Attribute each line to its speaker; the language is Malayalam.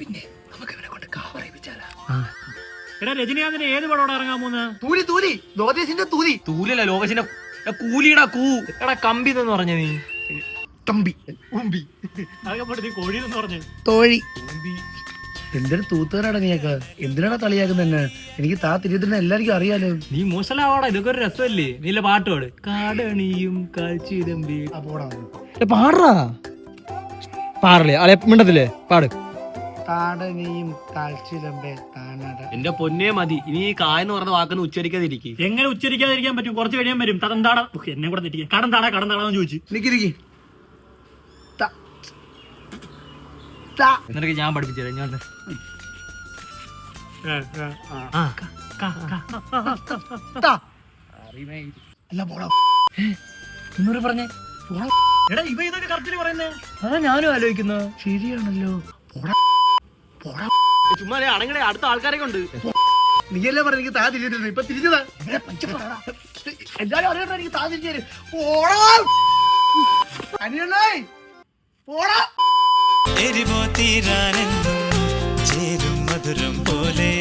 Speaker 1: പിന്നെ നമുക്ക് ഇവനെ കൊണ്ട് കാവറിപ്പിച്ചാലാ
Speaker 2: എടാ രജനീകാന്തിന് ഏത് പടോടെ ഇറങ്ങാൻ പോകുന്നത്?
Speaker 1: തൂലി തൂലി. ലോകേശിന്റെ തൂരി
Speaker 3: തൂലല്ല ലോകശിന്റെ കൂലിയുടെ കൂ.
Speaker 4: എടാ കമ്പി എന്ന് പറഞ്ഞ നീ.
Speaker 1: തമ്പി ഉമ്പി.
Speaker 2: അതൊക്കെ പോട്ട് നീ കോഴി എന്ന് പറഞ്ഞു.
Speaker 1: തോഴി. എന്തൊരു തൂത്തുകാരാടാ നീയൊക്കെ എന്തിനാടാ കളിയാക്കുന്ന എന്നെ? എനിക്ക് താ തിരിയത്തിന് എല്ലാവർക്കും അറിയാലോ.
Speaker 4: നീ മോശലാവാടാ ഇതൊക്കെ ഒരു രസമല്ലേ? നീല പാട്ടോട് കാടണിയും കാൽച്ചിരമ്പി
Speaker 1: ആ പോടാ.
Speaker 4: പാടാ. പാടല്ലേ? അല്ലെ മിണ്ടത്തില്ലേ? പാട്.
Speaker 1: താടനെയും താഴ്ചിലമ്പേ താണട
Speaker 3: എന്റെ പൊന്നേ മതി. ഇനി ഈ കായെന്ന് പറഞ്ഞ വാക്കൊന്ന് ഉച്ചരിക്കാതിരിക്കും.
Speaker 2: എങ്ങനെ ഉച്ചരിക്കാതിരിക്കാൻ പറ്റും? കുറച്ച് കഴിയാൻ വരും. തടന്താട എന്നെ കൂടെ തെറ്റിക്കാൻ. കടന്താടാ കടന്താടാന്ന് ചോദിച്ചു.
Speaker 1: നിക്കിരിക്കി. ത- ത-
Speaker 4: നിനക്ക് ഞാൻ പഠിപ്പിച്ചു തരാം. ഞാൻ ആ.
Speaker 1: ത. അല്ല പോടാ.
Speaker 4: ഒന്നൂറ് പറഞ്ഞേ.
Speaker 2: എടാ ഇവ ഇതൊക്കെ കറക്റ്റ് പറയുന്നേ.
Speaker 4: അതാ ഞാനും ആലോചിക്കുന്നു
Speaker 1: ശരിയാണല്ലോ. പോടാ.
Speaker 3: ചുമ്മാ അണങ്ങടെ അടുത്ത ആൾക്കാരൊക്കെ ഉണ്ട്
Speaker 1: നീയല്ലേ പറഞ്ഞ എനിക്ക് താ തിരിഞ്ഞിരുന്നു ഇപ്പൊ തിരിഞ്ഞതാ. എല്ലാരും അറിയണ്ട എനിക്ക് താ തിരിഞ്ഞു തരും. പോടാ. അനിയണ്ണായി പോടാ.
Speaker 5: എരിവോ തീരാനെന്നും ചേരും മധുരം പോലെ.